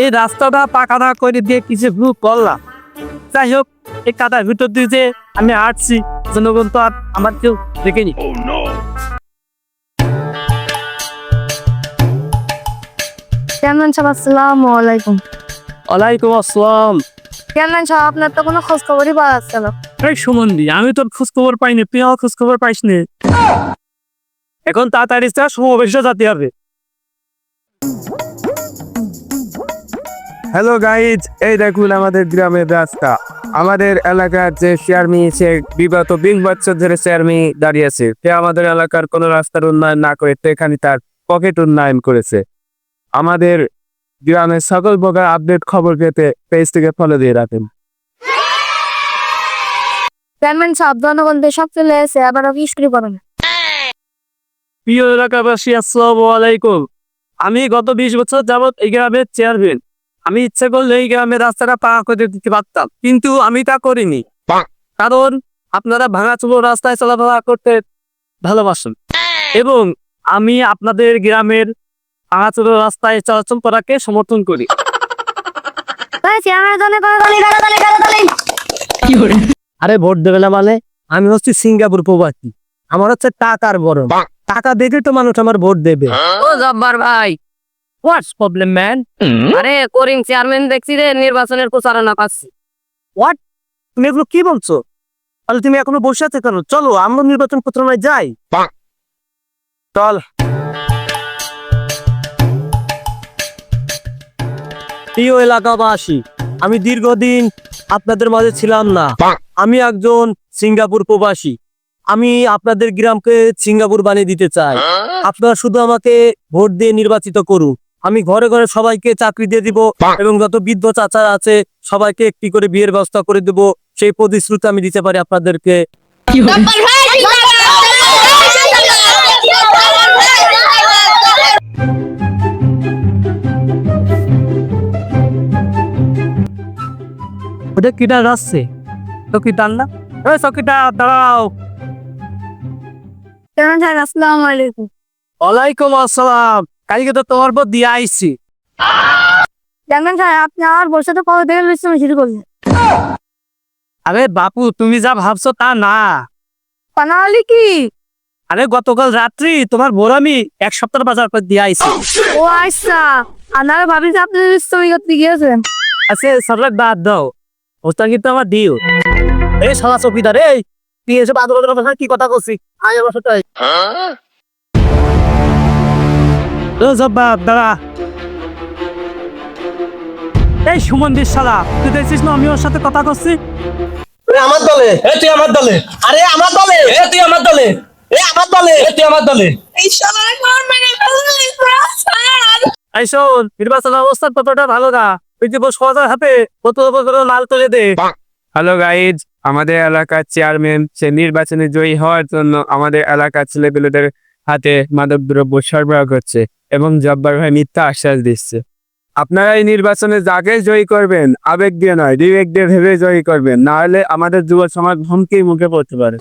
এই রাস্তাটা পাকাটা করে দিয়ে কিছু গ্রুপ করলাম। যাই হোক এই কাদার ভিতর দিয়ে যে আমি হাঁটছি জনগণ তো আর আমার কেউ দেখেনি। কেমন সাহেব আসসালামু আলাইকুম। ওয়ালাইকুম আসসালাম। কেমন সাহেব আপনার তো কোনো খোঁজ খবরই পাওয়া যাচ্ছে না। এই সুমন্দি আমি তোর খোঁজ খবর পাইনি তুই আমার খোঁজ খবর পাইস নি। এখন তাড়াতাড়ি সমাবেশে যেতে হবে। হ্যালো গাইজ এই দেখুন আমাদের গ্রামের রাস্তা। আমাদের এলাকার যে চেয়ারমি সে বিগত বিশ বছর ধরে চেয়ারমি দাঁড়িয়েছে সে আমাদের এলাকার কোনো রাস্তার উন্নয়ন না করে সেখানে তার পকেট উন্নয়ন করেছে। আমাদের গ্রামের সকল প্রকার আপডেট খবর পেতে পেজ থেকে ফলো দিয়ে রাখেন। সাহেব সব চলে এসে আবার আপনি স্ক্রি করেন প্রিয় এলাকাবাসী আসসালামু আলাইকুম। আমি গত বিশ বছর যাবত এই গ্রামের চেয়ারম্যান আমি ইচ্ছে করলে এই গ্রামের রাস্তাটা পাকা করে দিতে পারতাম কিন্তু আমি তা করিনি। কারণ আপনারা ভাঙাচুলো রাস্তায় চলাফেরা করতে ভালোবাসেন। এবং আমি আপনাদের গ্রামের ভাঙাচুলো রাস্তায় চলাচল করাকে সমর্থন করি। আরে ভোট দেবে না মানে? আমি হচ্ছি সিঙ্গাপুর প্রবাসী। আমার হচ্ছে টাকার বড় টাকা দেখে তো মানুষ আমার ভোট দেবে। ও জব্বার ভাই হোয়াটস প্রবলেম ম্যান আরে করিম চেয়ারম্যান দেখছি রে নির্বাচনের প্রচারণা পাচ্ছি। তুমি এগুলো কি বলছো? তাহলে তুমি এখনও বসে আছো কেন? চলো আমরা নির্বাচন প্রচারণায় যাই। চল। প্রিয় এলাকাবাসী আমি দীর্ঘদিন আপনাদের মাঝে ছিলাম না। আমি একজন সিঙ্গাপুর প্রবাসী। আমি আপনাদের গ্রামকে সিঙ্গাপুর বানিয়ে দিতে চাই। আপনারা শুধু আমাকে ভোট দিয়ে নির্বাচিত করুন। আমি ঘরে ঘরে সবাইকে চাকরি দিয়ে দিব এবং যত বৃদ্ধ চাচা আছে সবাইকে একটি করে বিয়ের ব্যবস্থা করে দেব। সেই প্রতিশ্রুতি আমি দিতে পারি আপনাদেরকে। ওটা কিটা যাচ্ছে চকিটার না? ওই চকিটা দাঁড়াও। কেমন সাহেব আসসালামু আলাইকুম। ওয়ালাইকুম আসসালাম। কালকে তো তোমার পর দিয়ে আইছি। কেমন সাহেব আপনি আমার বসে তো কবে থেকে লিস্ট শুরু করলেন? আরে বাপু তুমি যা ভাবছ তা না। পানালি কি? আরে গতকাল রাত্রি তোমার বোর আমি এক সপ্তাহ বাজার করে দিয়ে আইছি। ও আচ্ছা আনার ভাবি যে আপনি লিস্ট করতে গিয়েছেন। আছে সরকার বাদ দাও। ওটা কিন্তু আমার দিও এই সালা চকিদার এই তুই এসব আদর আদর কি কথা করছিস আয় আমার সাথে দাঁড়া। এই সুমন্দির শালা তুই দেখছিস না আমি ওর সাথে কথা করছি? আমার দলে? এ তুই আমার দলে? আরে আমার দলে? এ তুই আমার দলে? এ আমার দলে? এ তুই আমার দলে? এই শোন নির্বাচন অবস্থার ততটা ভালো না ওই যে বস সজার হাতে কত বছর লাল তুলে দে। হ্যালো গাইজ আমাদের এলাকার চেয়ারম্যান সে নির্বাচনে জয়ী হওয়ার জন্য আমাদের এলাকার ছেলেপেলেদের হাতে মাদকদ্রব্য সরবরাহ করছে এবং জব্বার ভাই মিথ্যা আশ্বাস দিচ্ছে। আপনারা এই নির্বাচনে যাকে জয়ী করবেন, আবেগ দিয়ে নয়, বিবেক দিয়ে ভেবে জয়ী করবেন। না হলে আমাদের যুব সমাজ হুমকির মুখে পড়তে পারে।